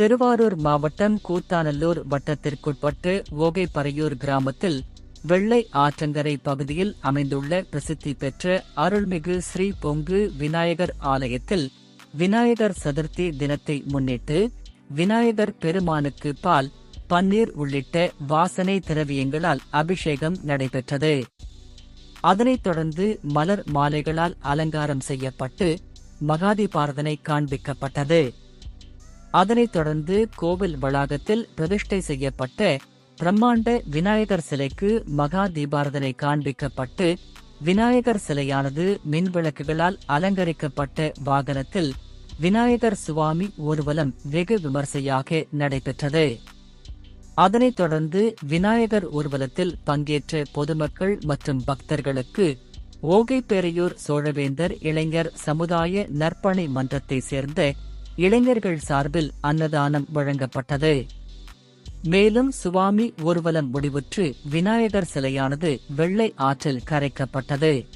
திருவாரூர் மாவட்டம் கூத்தாநல்லூர் வட்டத்திற்குட்பட்டு ஓகைப்பறையூர் கிராமத்தில் வெள்ளை ஆற்றங்கரை பகுதியில் அமைந்துள்ள பிரசித்தி பெற்ற அருள்மிகு ஸ்ரீ பொங்கு விநாயகர் ஆலயத்தில் விநாயகர் சதுர்த்தி தினத்தை முன்னிட்டு விநாயகர் பெருமானுக்கு பால் பன்னீர் உள்ளிட்ட வாசனை திரவியங்களால் அபிஷேகம் நடைபெற்றது. அதனைத் தொடர்ந்து மலர் மாலைகளால் அலங்காரம் செய்யப்பட்டு மகாதிபாரதனை காண்பிக்கப்பட்டது. அதனைத் தொடர்ந்து கோவில் வளாகத்தில் பிரதிஷ்டை செய்யப்பட்ட பிரம்மாண்ட விநாயகர் சிலைக்கு மகா தீபாரதனை காண்பிக்கப்பட்டு விநாயகர் சிலையானது மின்விளக்குகளால் அலங்கரிக்கப்பட்ட வாகனத்தில் விநாயகர் சுவாமி ஊர்வலம் வெகு விமர்சையாக நடைபெற்றது. அதனைத் தொடர்ந்து விநாயகர் ஊர்வலத்தில் பங்கேற்ற பொதுமக்கள் மற்றும் பக்தர்களுக்கு ஓகைப்பேரையூர் சோழவேந்தர் இளைஞர் சமுதாய நற்பணி மன்றத்தை சேர்ந்த இளைஞர்கள் சார்பில் அன்னதானம் வழங்கப்பட்டது. மேலும் சுவாமி ஊர்வலம் முடிவுற்று விநாயகர் சிலையானது வெள்ளை ஆற்றில் கரைக்கப்பட்டது.